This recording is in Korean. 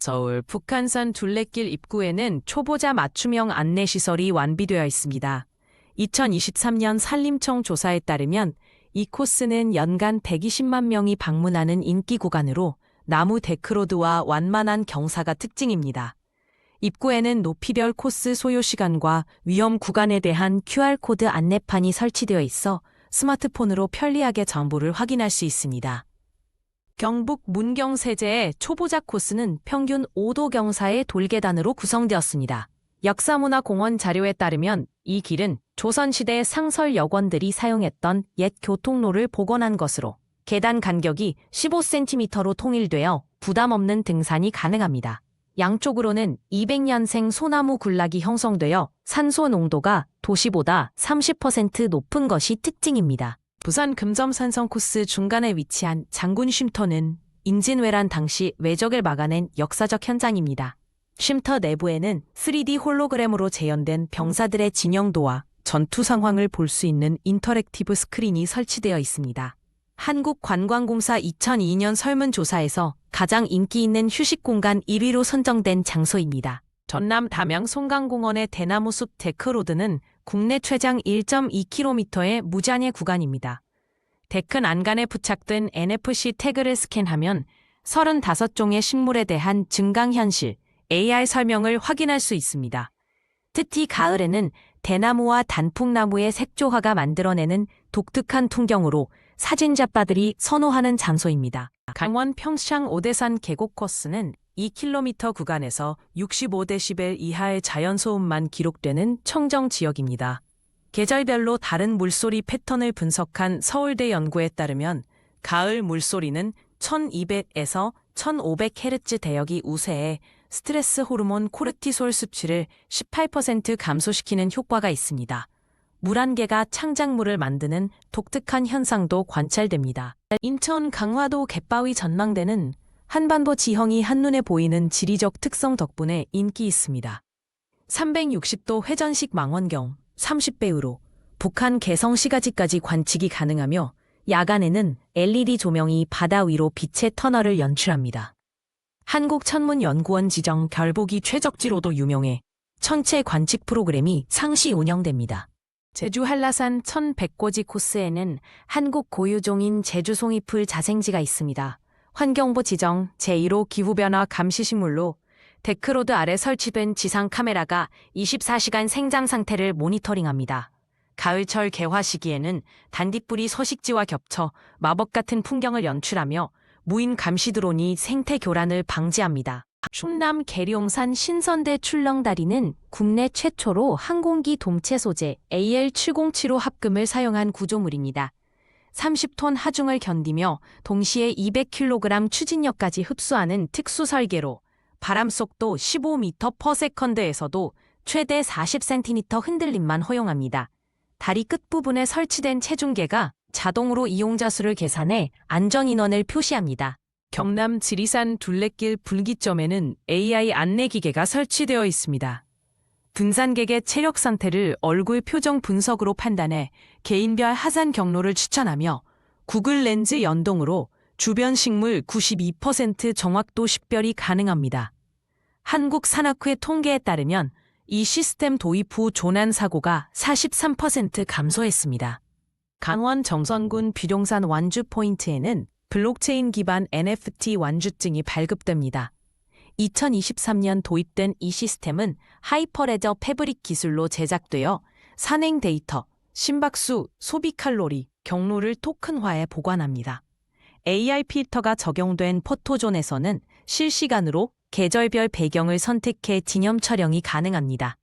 서울 북한산 둘레길 입구에는 초보자 맞춤형 안내시설이 완비되어 있습니다. 2023년 산림청 조사에 따르면 이 코스는 연간 120만 명이 방문하는 인기 구간으로 나무 데크로드와 완만한 경사가 특징입니다. 입구에는 높이별 코스 소요 시간과 위험 구간에 대한 QR코드 안내판이 설치되어 있어 스마트폰으로 편리하게 정보를 확인할 수 있습니다. 경북 문경세제의 초보자 코스는 평균 5도 경사의 돌계단으로 구성되었습니다. 역사문화공원 자료에 따르면 이 길은 조선시대 상설 여권들이 사용했던 옛 교통로를 복원한 것으로 계단 간격이 15cm로 통일되어 부담 없는 등산이 가능합니다. 양쪽으로는 200년생 소나무 군락이 형성되어 산소 농도가 도시보다 30% 높은 것이 특징입니다. 부산 금점산성 코스 중간에 위치한 장군 쉼터는 임진왜란 당시 왜적을 막아낸 역사적 현장입니다. 쉼터 내부에는 3D 홀로그램으로 재현된 병사들의 진영도와 전투 상황을 볼 수 있는 인터랙티브 스크린이 설치되어 있습니다. 한국관광공사 2002년 설문조사에서 가장 인기 있는 휴식 공간 1위로 선정된 장소입니다. 전남 담양 송강공원의 대나무숲 데크로드는 국내 최장 1.2km의 무잔해 구간입니다. 데크 난간에 부착된 NFC 태그를 스캔하면 35종의 식물에 대한 증강현실, AR 설명을 확인할 수 있습니다. 특히 가을에는 대나무와 단풍나무의 색조화가 만들어내는 독특한 풍경으로 사진작가들이 선호하는 장소입니다. 강원 평창 오대산 계곡 코스는 2km 구간에서 65데시벨 이하의 자연 소음만 기록되는 청정 지역입니다. 계절별로 다른 물소리 패턴을 분석한 서울대 연구에 따르면 가을 물소리는 1200에서 1500Hz 대역이 우세해 스트레스 호르몬 코르티솔 수치를 18% 감소시키는 효과가 있습니다. 물한 개가 창작물을 만드는 독특한 현상도 관찰됩니다. 인천 강화도 갯바위 전망대는 한반도 지형이 한눈에 보이는 지리적 특성 덕분에 인기 있습니다. 360도 회전식 망원경 30배우로 북한 개성 시가지까지 관측이 가능하며 야간에는 LED 조명이 바다 위로 빛의 터널을 연출합니다. 한국천문연구원 지정 결보기 최적지로도 유명해 천체 관측 프로그램이 상시 운영됩니다. 제주 한라산 1100고지 코스에는 한국 고유종인 제주 송이풀 자생지가 있습니다. 환경부 지정 제1호 기후변화 감시식물로 데크로드 아래 설치된 지상 카메라가 24시간 생장 상태를 모니터링합니다. 가을철 개화 시기에는 단디뿌리 서식지와 겹쳐 마법 같은 풍경을 연출하며 무인 감시 드론이 생태 교란을 방지합니다. 충남 계룡산 신선대 출렁다리는 국내 최초로 항공기 동체 소재 AL707호 합금을 사용한 구조물입니다. 30톤 하중을 견디며 동시에 200kg 추진력까지 흡수하는 특수 설계로 바람 속도 15m/s에서도 최대 40cm 흔들림만 허용합니다. 다리 끝부분에 설치된 체중계가 자동으로 이용자 수를 계산해 안전 인원을 표시합니다. 경남 지리산 둘레길 분기점에는 AI 안내 기계가 설치되어 있습니다. 등산객의 체력 상태를 얼굴 표정 분석으로 판단해 개인별 하산 경로를 추천하며 구글 렌즈 연동으로 주변 식물 92% 정확도 식별이 가능합니다. 한국 산악회 통계에 따르면 이 시스템 도입 후 조난 사고가 43% 감소했습니다. 강원 정선군 비룡산 완주 포인트에는 블록체인 기반 NFT 완주증이 발급됩니다. 2023년 도입된 이 시스템은 하이퍼레저 패브릭 기술로 제작되어 산행 데이터, 심박수, 소비 칼로리, 경로를 토큰화해 보관합니다. AI 필터가 적용된 포토존에서는 실시간으로 계절별 배경을 선택해 진염 촬영이 가능합니다.